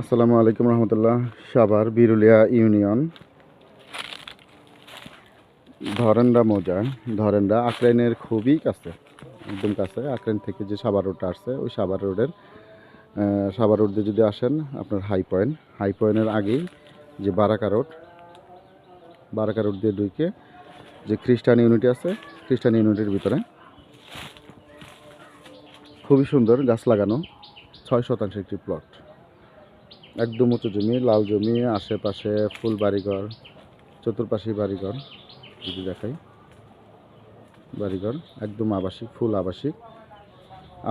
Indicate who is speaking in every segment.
Speaker 1: আসসালামু আলাইকুম রহমতুল্লাহ। সাভার বিরুলিয়া ইউনিয়ন। ধরেন্ডা মৌজা, ধরেন্ডা আক্রাইনের খুবই কাছে, একদম কাছে। আক্রাইন থেকে যে সাভার রোডটা আসছে, ওই সাভার রোডের সাভার রোড দিয়ে যদি আসেন, আপনার হাই পয়েন্ট হাই পয়েন্টের আগেই যে বারাকা রোড বারাকা রোড দিয়ে ঢুকে যে খ্রিস্টান ইউনিটি আছে, খ্রিস্টান ইউনিটির ভিতরে। খুবই সুন্দর গাছ লাগানো, ছয় শতাংশ একটি প্লট একদম উঁচু জমি, লাল জমি, আশেপাশে ফুল বাড়িঘর, চতুর্পাশে বাড়িঘর, যদি দেখাই। বাড়িঘর, একদম আবাসিক, ফুল আবাসিক।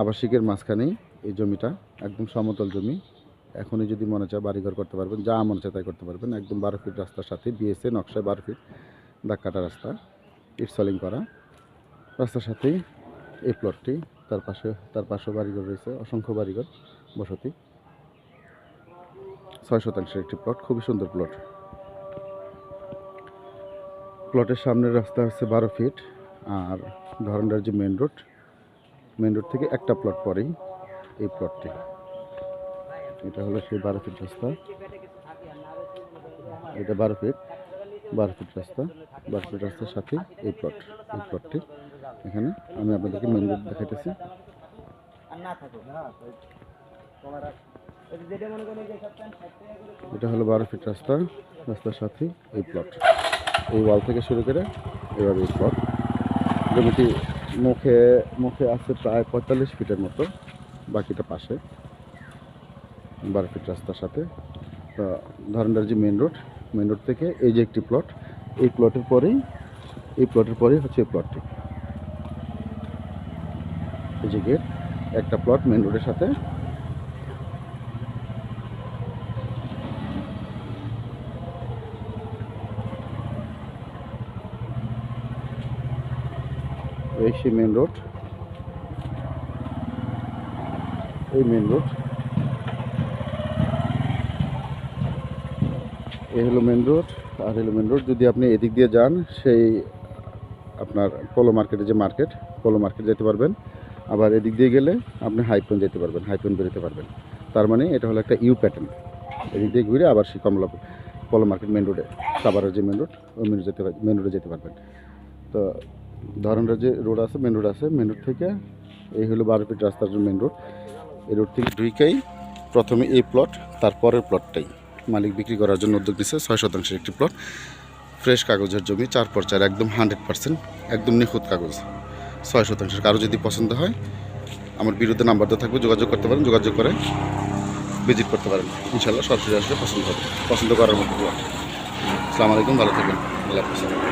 Speaker 1: আবাসিকের মাঝখানেই এই জমিটা, একদম সমতল জমি। এখনই যদি মনে চায় বাড়িঘর করতে পারবেন, যা মনে চায় তাই করতে পারবেন। একদম বারো ফিট রাস্তার সাথে বিএসএ নকশায় বারো ফিট দাগ কাটা রাস্তা ইটসলিং করা। রাস্তার সাথেই এই প্লটটি তার পাশে, তার পাশেও বাড়িঘর রয়েছে, অসংখ্য বাড়িঘর বসতি। ছয় শতাংশের একটি প্লট খুবই সুন্দর প্লট প্লটের সামনের রাস্তা হচ্ছে বারো ফিট আর ধরনটার যে মেন রোড মেন রোড থেকে একটা প্লট পরেই এই প্লটটি এটা হলো সেই বারো ফিট রাস্তা। এটা বারো ফিট বারো ফিট রাস্তা। বারো ফিট রাস্তার সাথে এই প্লট এই প্লটটি এখানে আমি আপনাদেরকে মেন রোড দেখাইতেছি। এটা হলো বারো ফিট রাস্তা, রাস্তার সাথে এই প্লট এই ওয়াল থেকে শুরু করে এভাবে এই প্লট জমিটি মুখে মুখে আছে প্রায় পঁয়তাল্লিশ ফিটের মতো, বাকিটা পাশে। বারো ফিট রাস্তার সাথে। তো ধরনটার যে মেন রোড মেন রোড থেকে এই যে একটি প্লট এই প্লটের পরেই, এই প্লটের পরেই হচ্ছে এই প্লটটি এই যে গেট একটা প্লট মেন রোডের সাথে এই মেন রোড এই মেন রোড এই হলো মেন রোড আর হলো মেন রোড যদি আপনি এদিক দিয়ে যান, সেই আপনার পোলো মার্কেটে যে মার্কেট পোলো মার্কেট যেতে পারবেন। আবার এদিক দিয়ে গেলে আপনি হাইপন যেতে পারবেন হাইপন বেরোতে পারবেন। তার মানে এটা হলো একটা ইউ প্যাটার্ন এদিক দিয়ে ঘুরে আবার সেই কমলা পোলো মার্কেট মেন রোডে সাভারের যে মেন রোড ওই মেন যেতে মেন রোডে যেতে পারবেন। তো ধরনটা যে রোড আছে মেন রোড আছে মেন রোড থেকে এই হলো বারো ফিট রাস্তার মেন রোড এই রোড থেকে ঢুকেই প্রথমে এই প্লট তারপরের প্লটটাই মালিক বিক্রি করার জন্য উদ্যোগ নিচ্ছে ছয় শতাংশের একটি প্লট ফ্রেশ কাগজের জমি, চার পর চার একদম হান্ড্রেড পার্সেন্ট একদম নিখুঁত কাগজ। ছয় শতাংশের, কারও যদি পছন্দ হয়, আমার বিরুদ্ধে নাম্বার দেওয়া থাকবে, যোগাযোগ করতে পারেন, যোগাযোগ করে ভিজিট করতে পারেন। ইনশাল্লাহ সরাসরি আসলে পছন্দ হবে, পছন্দ করার মতো আসসালামু আলাইকুম, ভালো থাকবেন। আল্লাহ হাফিজ।